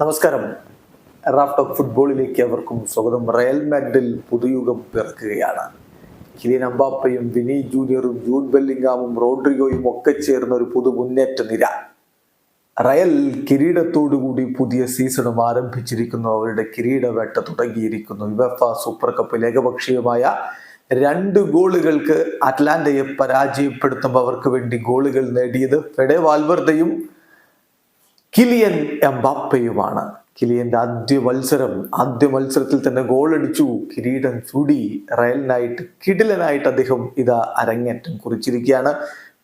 നമസ്കാരം. റാഫ്ടോക്ക് ഫുട്ബോളിലേക്ക് അവർക്കും സ്വാഗതം. റയൽ മാഡ്രിൽ പുതുയുഗം പിറക്കുകയാണ്. കിലിയൻ അമ്പാപ്പയും വിനി ജൂനിയറും ജൂഡ് ബെല്ലിംഗാമും റോഡ്രിഗോയും ഒക്കെ ചേർന്ന ഒരു പുതു മുന്നേറ്റ നിര. റയൽ കിരീടത്തോടുകൂടി പുതിയ സീസണും ആരംഭിച്ചിരിക്കുന്നു. അവരുടെ കിരീടവേട്ട തുടങ്ങിയിരിക്കുന്നു. യുവഫ സൂപ്പർ കപ്പ് ഏകപക്ഷീയമായ രണ്ട് ഗോളുകൾക്ക് അറ്റ്ലാന്റയെ പരാജയപ്പെടുത്തുമ്പോൾ അവർക്ക് വേണ്ടി ഗോളുകൾ നേടിയത് ഫെഡെ വാൽവർദയും കിലിയൻ എംബാപ്പയുമാണ്. കിലിയന്റെ ആദ്യ മത്സരം ആദ്യ മത്സരത്തിൽ തന്നെ ഗോൾ അടിച്ചു കിരീടം ചൂടി റയലിനായിട്ട് കിടിലനായിട്ട് അദ്ദേഹം ഇതാ അരങ്ങേറ്റം കുറിച്ചിരിക്കുകയാണ്.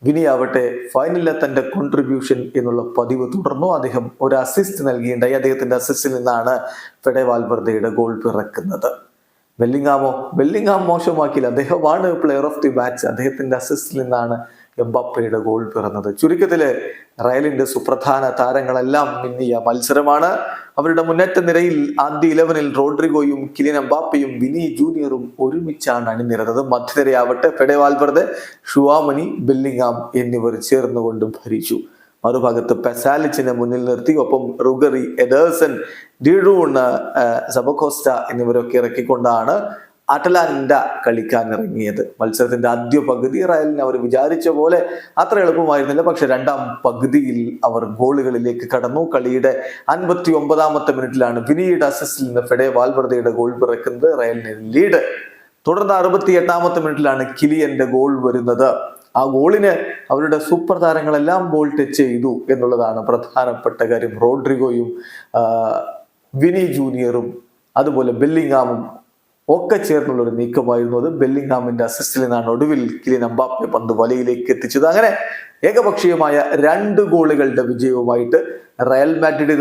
വിനിയാവട്ടെ ഫൈനലിലെ തന്റെ കോൺട്രിബ്യൂഷൻ എന്നുള്ള പതിവ് തുടർന്നു. അദ്ദേഹം ഒരു അസിസ്റ്റ് നൽകിയിട്ടുണ്ടായി അദ്ദേഹത്തിന്റെ അസിസ്റ്റിൽ നിന്നാണ് ഫെഡെ വാൽവർദയുടെ ഗോൾ പിറക്കുന്നത്. വെല്ലിങ്ങാമോ വെല്ലിങ്ങാം മോശമാക്കിയില്ല. അദ്ദേഹമാണ് പ്ലെയർ ഓഫ് ദി മാച്ച് അദ്ദേഹത്തിന്റെ അസിസ്റ്റിൽ നിന്നാണ് എംബാപ്പയുടെ ഗോൾ പിറന്നത്. ചുരുക്കത്തിൽ റയലിന്റെ സുപ്രധാന താരങ്ങളെല്ലാം മിന്നിയ മത്സരമാണ്. അവരുടെ മുന്നേറ്റ നിരയിൽ ആദ്യ ഇലവനിൽ റോഡ്രിഗോയും കിലിൻ എംബാപ്പയും വിനി ജൂനിയറും ഒരുമിച്ചാണ് അണിനിരന്നത്. മധ്യനിരയാവട്ടെ ഫെഡെ വാൽവർദെ ഷുവാമനി ബെല്ലിങ്ങാം എന്നിവർ ചേർന്നുകൊണ്ട് ഭരിച്ചു. മറുഭാഗത്ത് പെസാലിച്ചിനെ മുന്നിൽ നിർത്തി. ഒപ്പം റുഗറി എഡേഴ്സൺ ഡിഡൂൺ സബക്കോസ്റ്റ എന്നിവരൊക്കെ ഇറക്കിക്കൊണ്ടാണ് അറ്റലാന്റ കളിക്കാൻ ഇറങ്ങിയത് മത്സരത്തിന്റെ ആദ്യ പകുതി റയലിന് അവർ വിചാരിച്ച പോലെ അത്ര എളുപ്പമായിരുന്നില്ല. പക്ഷെ രണ്ടാം പകുതിയിൽ അവർ ഗോളുകളിലേക്ക് കടന്നു. കളിയുടെ അൻപത്തി ഒമ്പതാമത്തെ മിനിറ്റിലാണ് വിനീഡ് അസിസ്റ്റിൽ നിന്ന് ഫെഡെ വാൽവർദയുടെ ഗോൾ പിറക്കുന്നത്. റയലിന് ലീഡ്. തുടർന്ന് അറുപത്തി എട്ടാമത്തെ മിനിറ്റിലാണ് കിലിയന്റെ ഗോൾ വരുന്നത്. ആ ഗോളിന് അവരുടെ സൂപ്പർ താരങ്ങളെല്ലാം ബോൾ ടച്ച് ചെയ്തു എന്നുള്ളതാണ് പ്രധാനപ്പെട്ട കാര്യം. റോഡ്രിഗോയും വിനി ജൂനിയറും അതുപോലെ ബെല്ലിങ്ങാമും ഒക്കെ ചേർന്നുള്ള ഒരു നീക്കമായിരുന്നു അത്. ബെല്ലിംഗാമിന്റെ അസിസ്റ്റിൽ നിന്നാണ് ഒടുവിൽ കിലിൻ അമ്പാപ്പെ പന്ത് വലയിലേക്ക് എത്തിച്ചത്. അങ്ങനെ ഏകപക്ഷീയമായ രണ്ട് ഗോളുകളുടെ വിജയവുമായിട്ട് റയൽ മാഡ്രിഡ്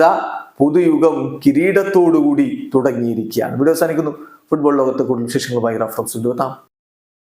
പുതുയുഗം കിരീടത്തോടുകൂടി തുടങ്ങിയിരിക്കുകയാണ്. വീഡിയോ അവസാനിക്കുന്നു. ഫുട്ബോൾ ലോകത്തെ കൂടുതൽ വിശേഷങ്ങളുമായി റഫറൻസ് എത്താം.